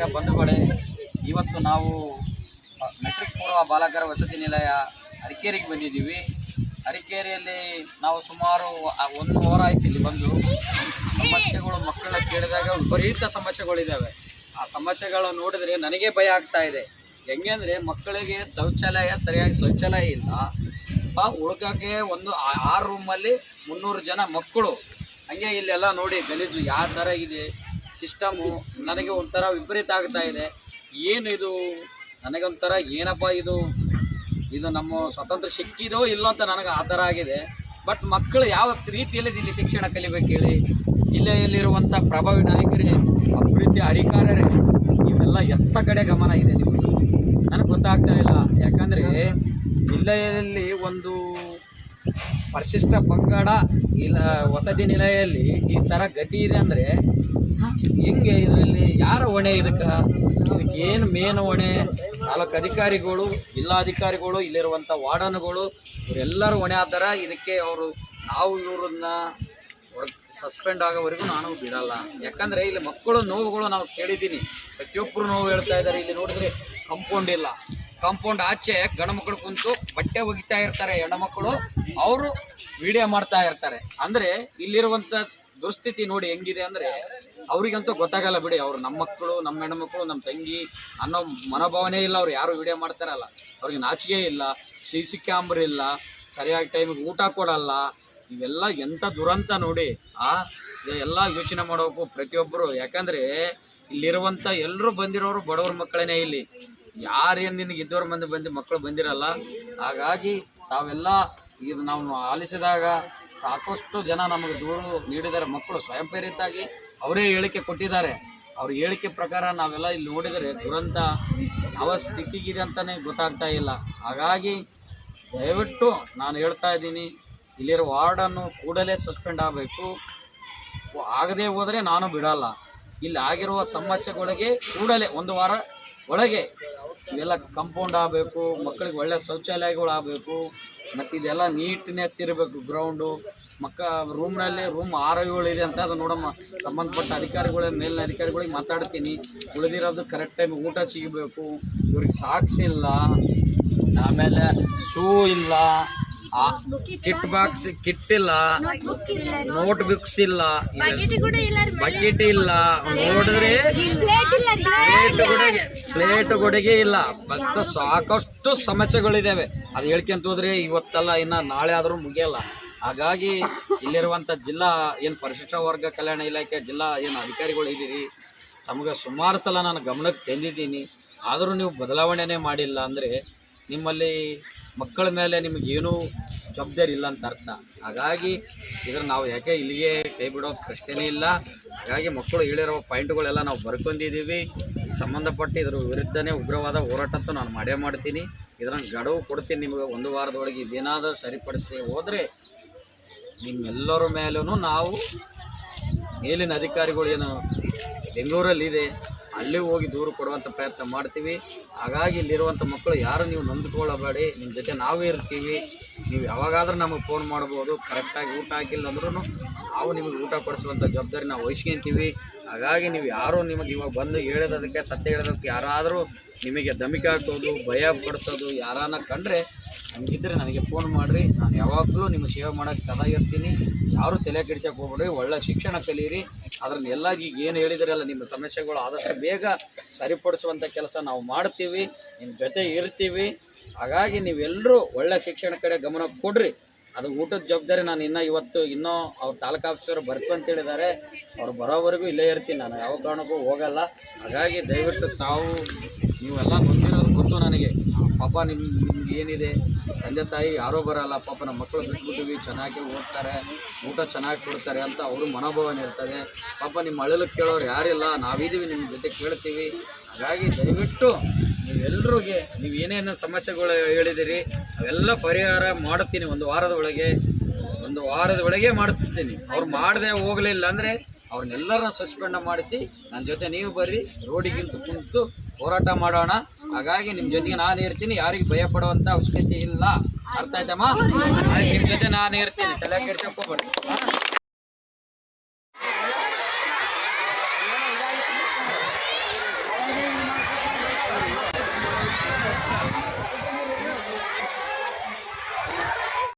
ರೈತ ಬಂಧುಗಳೇ, ಇವತ್ತು ನಾವು ಮೆಟ್ರಿಕ್ ಪೂರ್ವ ಬಾಲಕರ ವಸತಿ ನಿಲಯ ಅರಿಕೇರಿಗೆ ಬಂದಿದ್ದೀವಿ. ಅರಿಕೇರಿಯಲ್ಲಿ ನಾವು ಸುಮಾರು ಒಂದು ವಾರ ಆಯ್ತು ಇಲ್ಲಿ ಬಂದು. ಸಮಸ್ಯೆಗಳು ಮಕ್ಕಳನ್ನ ಕೇಳಿದಾಗ ವಿಪರೀತ ಸಮಸ್ಯೆಗಳಿದ್ದಾವೆ ಆ ಸಮಸ್ಯೆಗಳು ನೋಡಿದ್ರೆ ನನಗೆ ಭಯ ಆಗ್ತಾ ಇದೆ. ಹೆಂಗೆ ಅಂದರೆ ಮಕ್ಕಳಿಗೆ ಶೌಚಾಲಯ ಸರಿಯಾಗಿ ಶೌಚಾಲಯ ಇಲ್ಲ. ಉಳ್ಕೋಕ್ಕೆ ಒಂದು ಆರು ರೂಮಲ್ಲಿ ಮುನ್ನೂರು ಜನ ಮಕ್ಕಳು. ಹಂಗೆ ಇಲ್ಲೆಲ್ಲ ನೋಡಿ ಗಲೀಜು, ಯಾವ ಥರ ಇದೆ? ಸಿಸ್ಟಮು ನನಗೆ ಒಂಥರ ವಿಪರೀತ ಆಗ್ತಾ ಇದೆ. ಏನು ಇದು? ನನಗೊಂಥರ ಏನಪ್ಪ ಇದು? ಇದು ನಮ್ಮ ಸ್ವತಂತ್ರ ಸಿಕ್ಕಿದೋ ಇಲ್ಲೋ ಅಂತ ನನಗೆ ಆ ಥರ ಆಗಿದೆ. ಬಟ್ ಮಕ್ಕಳು ಯಾವ ರೀತಿಯಲ್ಲಿ ಇಲ್ಲಿ ಶಿಕ್ಷಣ ಕಲಿಬೇಕು ಹೇಳಿ? ಜಿಲ್ಲೆಯಲ್ಲಿರುವಂಥ ಪ್ರಭಾವಿ ನಾಯಕರೇ ಅಭಿವೃದ್ಧಿ ಅಧಿಕಾರರೇ ಇವೆಲ್ಲ ಎತ್ತ ಕಡೆ ಗಮನ ಇದೆ ನಿಮಗೆ? ನನಗೆ ಗೊತ್ತಾಗ್ತಾ ಇಲ್ಲ. ಯಾಕಂದರೆ ಜಿಲ್ಲೆಯಲ್ಲಿ ಒಂದು ಪರಿಶಿಷ್ಟ ಪಂಗಡ ಇಲ್ಲ ವಸತಿ ನಿಲಯಲ್ಲಿ ಈ ಥರ ಗತಿ ಇದೆ ಅಂದರೆ ಹೆಂಗೆ ಇದರಲ್ಲಿ ಯಾರ ಹೊಣೆ ಇದಕ್ಕೆ? ಇದಕ್ಕೇನು ಏನು ಮೇನ್ ಹೊಣೆ? ನಾಲ್ಕು ಅಧಿಕಾರಿಗಳು ಜಿಲ್ಲಾಧಿಕಾರಿಗಳು ಇಲ್ಲಿರುವಂಥ ವಾರ್ಡನ್ಗಳು ಇವರೆಲ್ಲರೂ ಹೊಣೆ ಆದಾರ ಇದಕ್ಕೆ ಅವರು ನಾವು ಇವ್ರನ್ನ ಸಸ್ಪೆಂಡ್ ಆಗೋವರೆಗೂ ನಾನು ಬಿಡಲ್ಲ. ಯಾಕಂದರೆ ಇಲ್ಲಿ ಮಕ್ಕಳು ನೋವುಗಳು ನಾವು ಕೇಳಿದ್ದೀನಿ. ಪ್ರತಿಯೊಬ್ಬರು ನೋವು ಹೇಳ್ತಾ ಇದ್ದಾರೆ ಇಲ್ಲಿ ನೋಡಿದ್ರೆ ಕಂಪೌಂಡ್ ಇಲ್ಲ. ಕಾಂಪೌಂಡ್ ಆಚೆ ಗಂಡು ಮಕ್ಕಳು ಕುಂತು ಬಟ್ಟೆ ಒಗಿತಾ ಇರ್ತಾರೆ, ಹೆಣ್ಣು ಮಕ್ಕಳು. ಅವರು ವಿಡಿಯೋ ಮಾಡ್ತಾ ಇರ್ತಾರೆ. ಅಂದ್ರೆ ಇಲ್ಲಿರುವಂತ ದುಸ್ಥಿತಿ ನೋಡಿ ಹೆಂಗಿದೆ ಅಂದ್ರೆ ಅವ್ರಿಗಂತೂ ಗೊತ್ತಾಗಲ್ಲ ಬಿಡಿ, ಅವ್ರು ನಮ್ಮ ಮಕ್ಕಳು, ನಮ್ಮ ಹೆಣ್ಮಕ್ಳು ನಮ್ಮ ತಂಗಿ ಅನ್ನೋ ಮನೋಭಾವನೆ ಇಲ್ಲ, ಅವ್ರು ಯಾರು ವಿಡಿಯೋ ಮಾಡ್ತಾರಲ್ಲ. ಅವ್ರಿಗೆ ನಾಚಿಕೆ ಇಲ್ಲ ಸಿ ಸಿ ಕ್ಯಾಮ್ರಾ ಇಲ್ಲ, ಸರಿಯಾಗಿ ಟೈಮಿಗೆ ಊಟ ಕೊಡಲ್ಲ. ಇವೆಲ್ಲ ಎಂಥ ದುರಂತ ನೋಡಿ, ಆ, ಎಲ್ಲ ಯೋಚನೆ ಮಾಡಬೇಕು ಪ್ರತಿಯೊಬ್ಬರು ಯಾಕಂದ್ರೆ ಇಲ್ಲಿರುವಂಥ ಎಲ್ಲರೂ ಬಂದಿರೋರು ಬಡವ್ರ ಮಕ್ಕಳೇನೆ ಇಲ್ಲಿ. ಯಾರೇನು ನಿನಗೆ ಇದ್ದವ್ರ ಮಂದಿ ಬಂದು ಮಕ್ಕಳು ಬಂದಿರಲ್ಲ, ಹಾಗಾಗಿ ತಾವೆಲ್ಲ ಇದು ನಾವು ಆಲಿಸಿದಾಗ ಸಾಕಷ್ಟು ಜನ ನಮಗೆ ದೂರು ನೀಡಿದ್ದಾರೆ. ಮಕ್ಕಳು ಸ್ವಯಂ ಪ್ರೇರಿತಾಗಿ ಅವರೇ ಹೇಳಿಕೆ ಕೊಟ್ಟಿದ್ದಾರೆ. ಅವ್ರ ಹೇಳಿಕೆ ಪ್ರಕಾರ ನಾವೆಲ್ಲ ಇಲ್ಲಿ ನೋಡಿದರೆ ದುರಂತ ಯಾವ ಸ್ಥಿತಿಗಿದೆ ಅಂತಲೇ ಗೊತ್ತಾಗ್ತಾ ಇಲ್ಲ. ಹಾಗಾಗಿ ದಯವಿಟ್ಟು ನಾನು ಹೇಳ್ತಾ ಇದ್ದೀನಿ, ಇಲ್ಲಿರೋ ವಾರ್ಡನ್ನು ಕೂಡಲೇ ಸಸ್ಪೆಂಡ್ ಆಗಬೇಕು. ಆಗದೇ ಹೋದರೆ ನಾನು ಬಿಡಲ್ಲ. ಇಲ್ಲಿ ಆಗಿರುವ ಸಮಸ್ಯೆಗಳಿಗೆ ಕೂಡಲೇ ಒಂದು ವಾರ ಒಳಗೆ ಇವೆಲ್ಲ ಕಂಪೌಂಡ್ ಆಗಬೇಕು, ಮಕ್ಕಳಿಗೆ ಒಳ್ಳೆ ಶೌಚಾಲಯಗಳು ಆಗಬೇಕು ಮತ್ತು ಇದೆಲ್ಲ ನೀಟ್ನೆಸ್ ಇರಬೇಕು ಗ್ರೌಂಡು ಮಕ್ಕ ರೂಮ್ನಲ್ಲಿ ರೂಮ್ ಆರೋಗ್ಯಗಳಿದೆ ಅಂತ ಅದು ನೋಡಮ್ಮ. ಸಂಬಂಧಪಟ್ಟ ಅಧಿಕಾರಿಗಳ, ಮೇಲಿನ ಅಧಿಕಾರಿಗಳಿಗೆ ಮಾತಾಡ್ತೀನಿ. ಉಳಿದಿರೋದು ಕರೆಕ್ಟ್ ಟೈಮ್ ಊಟ ಸಿಗಬೇಕು. ಇವ್ರಿಗೆ ಸಾಕ್ಸ್ ಇಲ್ಲ ಆಮೇಲೆ ಶೂ ಇಲ್ಲ. ಕಿಟ್ ಬಾಕ್ಸ್ ಕಿಟ್ ಇಲ್ಲ ನೋಟ್ ಬುಕ್ಸ್ ಇಲ್ಲ ಬಕೆಟ್ ಇಲ್ಲ. ನೋಡಿದ್ರೆ ಪ್ಲೇಟ್ ಕೊಡುಗೆ ಪ್ಲೇಟ್ ಕೊಡುಗೆ ಇಲ್ಲ ಮತ್ತೆ ಸಾಕಷ್ಟು ಸಮಸ್ಯೆಗಳಿದ್ದಾವೆ ಅದು ಹೇಳ್ಕೊಂತ ಹೋದ್ರೆ ಇವತ್ತಲ್ಲ ಇನ್ನ ನಾಳೆ ಆದ್ರೂ ಮುಗಿಯಲ್ಲ. ಹಾಗಾಗಿ ಇಲ್ಲಿರುವಂತ ಜಿಲ್ಲಾ ಏನು ಪರಿಶಿಷ್ಟ ವರ್ಗ ಕಲ್ಯಾಣ ಇಲಾಖೆ ಜಿಲ್ಲಾ ಏನು ಅಧಿಕಾರಿಗಳು ಇದ್ದೀರಿ ತಮಗೆ ಸುಮಾರು ಸಲ ನಾನು ಗಮನಕ್ಕೆ ತಂದಿದ್ದೀನಿ. ಆದರೂ ನೀವು ಬದಲಾವಣೆನೇ ಮಾಡಿಲ್ಲ ಅಂದರೆ ನಿಮ್ಮಲ್ಲಿ ಮಕ್ಕಳ ಮೇಲೆ ನಿಮಗೇನೂ ಜವಾಬ್ದಾರಿ ಇಲ್ಲ ಅಂತ ಅರ್ಥ. ಹಾಗಾಗಿ ಇದ್ರ ನಾವು ಯಾಕೆ ಇಲ್ಲಿಗೆ ಕೈ ಬಿಡೋ ಪ್ರಶ್ನೆನೇ ಇಲ್ಲ. ಹಾಗಾಗಿ ಮಕ್ಕಳು ಹೇಳಿರೋ ಪಾಯಿಂಟ್ಗಳೆಲ್ಲ ನಾವು ಬರ್ಕೊಂಡಿದ್ದೀವಿ. ಸಂಬಂಧಪಟ್ಟು ಇದ್ರ ವಿರುದ್ಧನೇ ಉಗ್ರವಾದ ಹೋರಾಟ ಅಂತೂ ನಾನು ಮಾಡೇ ಮಾಡ್ತೀನಿ. ಇದನ್ನು ಗಡುವು ಕೊಡ್ತೀನಿ ನಿಮಗೆ. ಒಂದು ವಾರದೊಳಗೆ ಇದೇನಾದರೂ ಸರಿಪಡಿಸಿ ಹೋದರೆ ನಿಮ್ಮೆಲ್ಲರ ಮೇಲೂ ನಾವು ಮೇಲಿನ ಅಧಿಕಾರಿಗಳು ಏನು ಬೆಂಗಳೂರಲ್ಲಿ ಇದೆ ಅಲ್ಲಿ ಹೋಗಿ ದೂರು ಕೊಡುವಂಥ ಪ್ರಯತ್ನ ಮಾಡ್ತೀವಿ. ಹಾಗಾಗಿ ಇಲ್ಲಿರುವಂಥ ಮಕ್ಕಳು ಯಾರು ನೀವು ನೊಂದ್ಕೊಳ್ಳಬೇಡಿ ನಿಮ್ಮ ಜೊತೆ ನಾವೇ ಇರ್ತೀವಿ. ನೀವು ಯಾವಾಗಾದ್ರೂ ನಮಗೆ ಫೋನ್ ಮಾಡ್ಬೋದು. ಕರೆಕ್ಟಾಗಿ ಊಟ ಹಾಕಿಲ್ಲ ಅಂದ್ರೂ ನಾವು ನಿಮಗೆ ಊಟ ಕೊಡಿಸುವಂಥ ಜವಾಬ್ದಾರಿ ನಾವು ವಹಿಸ್ಕೊಂತೀವಿ. ಹಾಗಾಗಿ ನೀವು ಯಾರು ನಿಮಗೆ ಇವಾಗ ಬಂದು ಹೇಳಿರೋದಕ್ಕೆ ಸತ್ಯ ಹೇಳೋದಕ್ಕೆ ಯಾರಾದರೂ ನಿಮಗೆ ಧಮಿಕೆ ಹಾಕೋದು, ಭಯ ಪಡಿಸೋದು ಯಾರನ್ನ ಕಂಡ್ರೆ ಹಂಗಿದ್ರೆ ನನಗೆ ಫೋನ್ ಮಾಡಿರಿ. ನಾನು ಯಾವಾಗಲೂ ನಿಮ್ಮ ಸೇವೆ ಮಾಡೋಕ್ಕೆ ಸದಾ ಇರ್ತೀನಿ. ಯಾರು ತಲೆ ಕೆಡಿಸೋಕೆ ಹೋಗ್ಬೇಡ್ರಿ. ಒಳ್ಳೆ ಶಿಕ್ಷಣ ಕಲೀರಿ. ಅದನ್ನೆಲ್ಲ ಈಗ ಏನು ಹೇಳಿದಿರಲ್ಲ, ನಿಮ್ಮ ಸಮಸ್ಯೆಗಳು ಆದಷ್ಟು ಬೇಗ ಸರಿಪಡಿಸುವಂಥ ಕೆಲಸ ನಾವು ಮಾಡ್ತೀವಿ. ನಿಮ್ಮ ಜೊತೆ ಇರ್ತೀವಿ. ಹಾಗಾಗಿ ನೀವೆಲ್ಲರೂ ಒಳ್ಳೆ ಶಿಕ್ಷಣ ಕಡೆ ಗಮನ ಕೊಡ್ರಿ. ಅದು ಊಟದ ಜವಾಬ್ದಾರಿ ನಾನು ಇನ್ನೂ ಇವತ್ತು ಇನ್ನೂ ಅವ್ರ ತಾಲೂಕು ಆಫೀಸರು ಬರ್ತು ಅಂತ ಹೇಳಿದ್ದಾರೆ. ಅವ್ರು ಬರೋವರೆಗೂ ಇಲ್ಲೇ ಇರ್ತೀನಿ ನಾನು. ಯಾವ ಕಾರಣಕ್ಕೂ ಹೋಗಲ್ಲ. ಹಾಗಾಗಿ ದಯವಿಟ್ಟು ತಾವು, ನೀವೆಲ್ಲ ಗೊತ್ತಿರೋದು ಗೊತ್ತು ನನಗೆ. ಪಾಪ ನಿಮ್ಮ ನಿಮ್ಗೆ ಏನಿದೆ? ತಂದೆ ತಾಯಿ ಯಾರೋ ಬರಲ್ಲ. ಪಾಪ ನಮ್ಮ ಮಕ್ಕಳು ಬಿಟ್ಬಿಟ್ಟಿವಿ. ಚೆನ್ನಾಗಿ ಓದ್ತಾರೆ. ಊಟ ಚೆನ್ನಾಗಿ ಕೊಡ್ತಾರೆ ಅಂತ ಅವರು ಮನೋಭಾವನೆ ಇರ್ತದೆ. ಪಾಪ ನಿಮ್ಮ ಅಳಲು ಕೇಳೋರು ಯಾರಿಲ್ಲ. ನಾವಿದ್ದೀವಿ, ನಿಮ್ಮ ಜೊತೆ ಕೇಳ್ತೀವಿ. ಹಾಗಾಗಿ ದಯವಿಟ್ಟು ನೀವೆಲ್ಲರಿಗೆ ನೀವು ಏನೇನು ಸಮಸ್ಯೆಗಳು ಹೇಳಿದಿರಿ ಅವೆಲ್ಲ ಪರಿಹಾರ ಮಾಡುತ್ತೀನಿ. ಒಂದು ವಾರದ ಒಳಗೆ ಒಂದು ವಾರದ ಒಳಗೆ ಮಾಡಿಸ್ತೀನಿ ಅವ್ರು ಮಾಡದೆ ಹೋಗಲಿಲ್ಲ ಅಂದರೆ ಅವ್ರನ್ನೆಲ್ಲರನ್ನ ಸಸ್ಪೆಂಡ್ ಮಾಡಿಸಿ ನನ್ನ ಜೊತೆ ನೀವು ಬರ್ರಿ ರೋಡಿಗಿಂತ ಕುಂತು ಹೋರಾಟ ಮಾಡೋಣ. ಹಾಗಾಗಿ ನಿಮ್ಮ ಜೊತೆಗೆ ನಾನು ಇರ್ತೀನಿ ಯಾರಿಗೆ ಭಯ ಪಡುವಂಥ ಅವಶ್ಯಕತೆ ಇಲ್ಲ. ಅರ್ಥ ಆಯ್ತಮ್ಮ? ಆಯ್ತು, ನಿಮ್ಮ ಜೊತೆ ನಾನು ಇರ್ತೀನಿ. ತಲೆ ಕೆಡ್ಸಕ್ಕೆ ಹೋಗ್ಬೇಡಿ